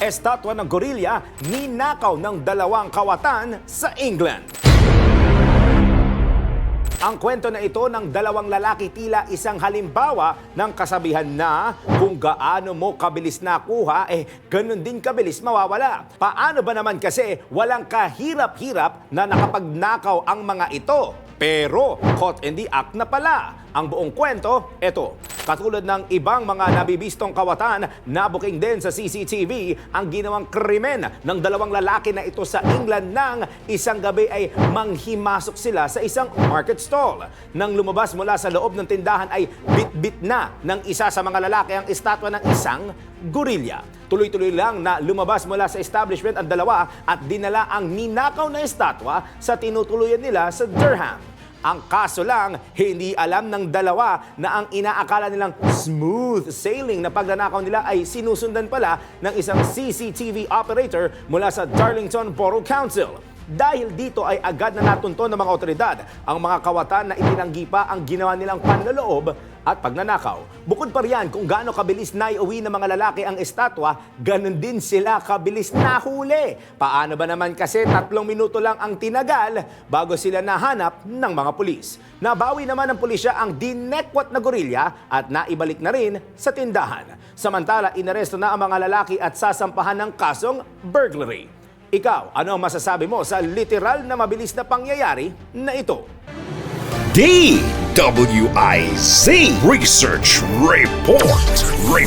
estatwa ng gorilla ninakaw ng dalawang kawatan sa England. Ang kwento na ito ng dalawang lalaki tila isang halimbawa ng kasabihan na kung gaano mo kabilis nakuha, eh ganun din kabilis mawawala. Paano ba naman kasi walang kahirap-hirap na nakapagnakaw ang mga ito? Pero caught in the act na pala. Ang buong kwento, eto. Katulad ng ibang mga nabibistong kawatan, nabuking din sa CCTV ang ginawang krimen ng dalawang lalaki na ito sa England nang isang gabi ay manghimasok sila sa isang market stall. Nang lumabas mula sa loob ng tindahan ay bit-bit na ng isa sa mga lalaki ang estatwa ng isang gorilla. Tuloy-tuloy lang na lumabas mula sa establishment ang dalawa at dinala ang ninakaw na estatwa sa tinutuluyan nila sa Durham. Ang kaso lang, hindi alam ng dalawa na ang inaakala nilang smooth sailing na pagnanakaw nila ay sinusundan pala ng isang CCTV operator mula sa Darlington Borough Council. Dahil dito ay agad na natunto ng mga otoridad ang mga kawatan na itinanggi pa ang ginawa nilang panloloob at pagnanakaw. Bukod pa riyan kung gaano kabilis naiuwi ng mga lalaki ang estatwa, ganun din sila kabilis nahuli. Paano ba naman kasi tatlong minuto lang ang tinagal bago sila nahanap ng mga pulis. Nabawi naman ng pulisya ang dinekwat na gorilla at naibalik na rin sa tindahan. Samantala, inaresto na ang mga lalaki at sasampahan ng kasong burglary. Ikaw, ano ang masasabi mo sa literal na mabilis na pangyayari na ito? DWIZ Research Report. Re-.